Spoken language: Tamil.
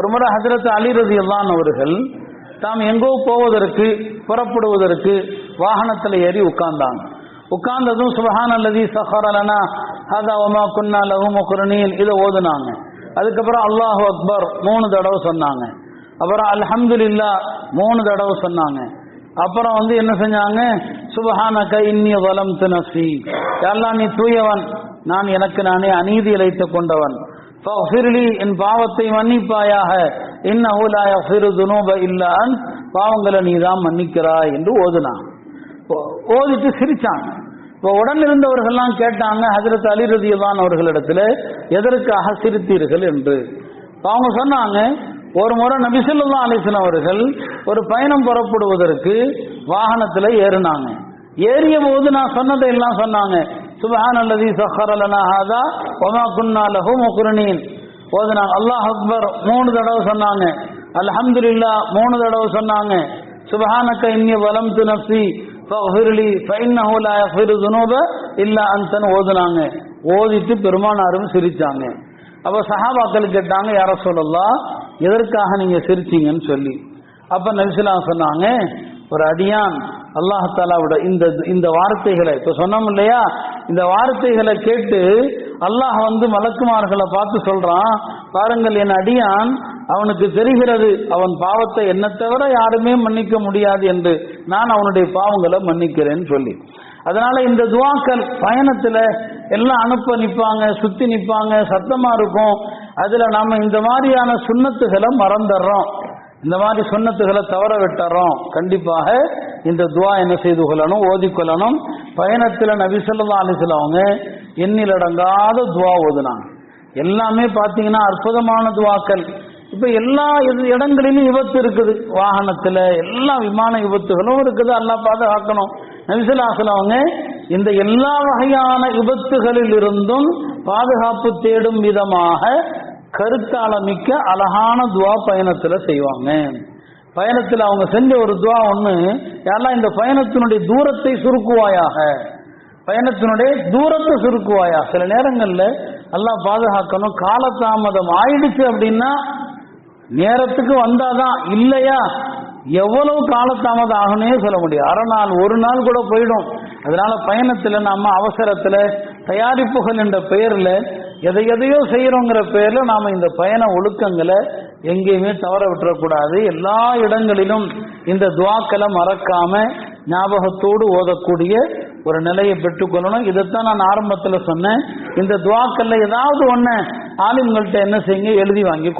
ஒரு முறை ஹஜரத் அலி ரதியல்லான் அவர்கள் தாம் எங்கோ போவதற்கு புறப்படுவதற்கு வாகனத்தில் ஏறி உட்கார்ந்தாங்க. உட்கார்ந்ததும் சுபஹான் அல்லதி சஹரலனா ஹதா ஒமா குன்னா லஹு முக்ரனீன் இதை ஓதுனாங்க. அதுக்கப்புறம் அல்லாஹு அக்பர் மூணு தடவை சொன்னாங்க. அப்புறம் அல்ஹம்துலில்லா மூணு தடவை சொன்னாங்க. அப்புறம் வந்து என்ன செஞ்சாங்க? சுபஹானக இன்னிய வலம் நஃப்சி எல்லாம் நீ தூயவன் நான் எனக்கு நானே அநீதி இழைத்து கொண்டவன். ஃபஃபிர்லி என் பாவத்தை மன்னிப்பாயாக. என்ன லா யஃபிரு துனூப பாவங்களை நீ தான் மன்னிக்கிறாய் என்று ஓதுனான். ஓதிட்டு சிரிச்சாங்க இப்போ உடன் இருந்தவர்கள்லாம் கேட்டாங்க ஹசரத் அலி ரதியல்லான் அவர்களிடத்துல எதற்காக சிரித்தீர்கள் என்று? அவங்க சொன்னாங்க ஒரு முறை நபிசல்லா அலிசன் அவர்கள் ஒரு பயணம் புறப்படுவதற்கு வாகனத்தில் ஏறினாங்க. ஏறிய போது நான் சொன்னதை எல்லாம் சொன்னாங்க. சுபஹான் அல்லதி சஹரலனா ஹாதா ஒமா குன்னா லஹு முக்ரனீன். ஓதுனாங்க அல்லாஹ் அக்பர் மூணு தடவை சொன்னாங்க. அல்ஹம்துலில்லா மூணு தடவை சொன்னாங்க. சுபஹானக்க இன்னி வலம் து நஃப்சி ஃபஃபிர்லி ஃபைன்னஹு லா யஃபிரு துனூப இல்லா அன்தன் ஓதுனாங்க. ஓதிட்டு பெருமானாரும் சிரிச்சாங்க. அப்போ சஹாபாக்கள் கேட்டாங்க யார சொல்லலாம் எதற்காக நீங்க சிரிச்சீங்கன்னு சொல்லி. அப்ப நபிசுலாம் சொன்னாங்க ஒரு அடியான் அல்லாஹாலாவோட இந்த இந்த வார்த்தைகளை இப்ப சொன்னோம் இல்லையா இந்த வார்த்தைகளை கேட்டு அல்லாஹ் வந்து மலக்குமார்களை பார்த்து சொல்றான் பாருங்கள் என் அடியான் அவனுக்கு தெரிகிறது. அவன் பாவத்தை என்ன தவிர யாருமே மன்னிக்க முடியாது என்று நான் அவனுடைய பாவங்களை மன்னிக்கிறேன்னு சொல்லி. அதனால இந்த துவாக்கள் பயணத்துல எல்லாம் அனுப்ப நிற்பாங்க சுத்தி நிற்பாங்க சத்தமா இருக்கும். அதுல நாம இந்த மாதிரியான சுண்ணத்துகளை மறந்துடுறோம். இந்த மாதிரி சுண்ணத்துகளை தவற விட்டுறோம். கண்டிப்பாக இந்த துவா என்ன செய்து கொள்ளணும்? ஓதிக்கொள்ளணும் பயணத்தில் நபிசல்லா அலிஸ்லாம் அவங்க எண்ணிலடங்காத துவா ஓதுனாங்க. எல்லாமே பார்த்தீங்கன்னா அற்புதமான துவாக்கள். இப்போ எல்லா இடங்களிலும் விபத்து இருக்குது. வாகனத்தில் எல்லா விமான விபத்துகளும் இருக்குது. எல்லாம் பாதுகாக்கணும். நபிசல்லாசலம் அவங்க இந்த எல்லா வகையான விபத்துகளில் இருந்தும் பாதுகாப்பு தேடும் விதமாக கருத்தாளமிக்க அழகான துவா பயணத்தில் செய்வாங்க. பயணத்தில் அவங்க செஞ்ச ஒரு துவா ஒன்று யாரெல்லாம் இந்த பயணத்தினுடைய தூரத்தை சுருக்குவாயாக? பயணத்தினுடைய தூரத்தை சுருக்குவாயா சில நேரங்களில் எல்லாம் பாதுகாக்கணும். காலதாமதம் ஆயிடுச்சு அப்படின்னா நேரத்துக்கு வந்தாதான் இல்லையா? எவ்வளவு காலதாமதம் ஆகுனே சொல்ல முடியும் அரை நாள் ஒரு நாள் கூட போயிடும். அதனால பயணத்தில் நம்ம அவசரத்தில் தயாரிப்புகள் என்ற பெயரில் எதை எதையோ செய்கிறோங்கிற பெயரில் நாம் இந்த பயண ஒழுக்கங்களை எங்கேயுமே தவற விட்டுறக்கூடாது. எல்லா இடங்களிலும் இந்த துவாக்களை மறக்காம ஞாபகத்தோடு ஓதக்கூடிய ஒரு நிலையை பெற்றுக்கொள்ளணும் இதைத்தான் நான் ஆரம்பத்தில் சொன்னேன். இந்த துவாக்கல்ல ஏதாவது ஒன்று ஆளுங்கள்கிட்ட என்ன செய்யுங்க? எழுதி வாங்கி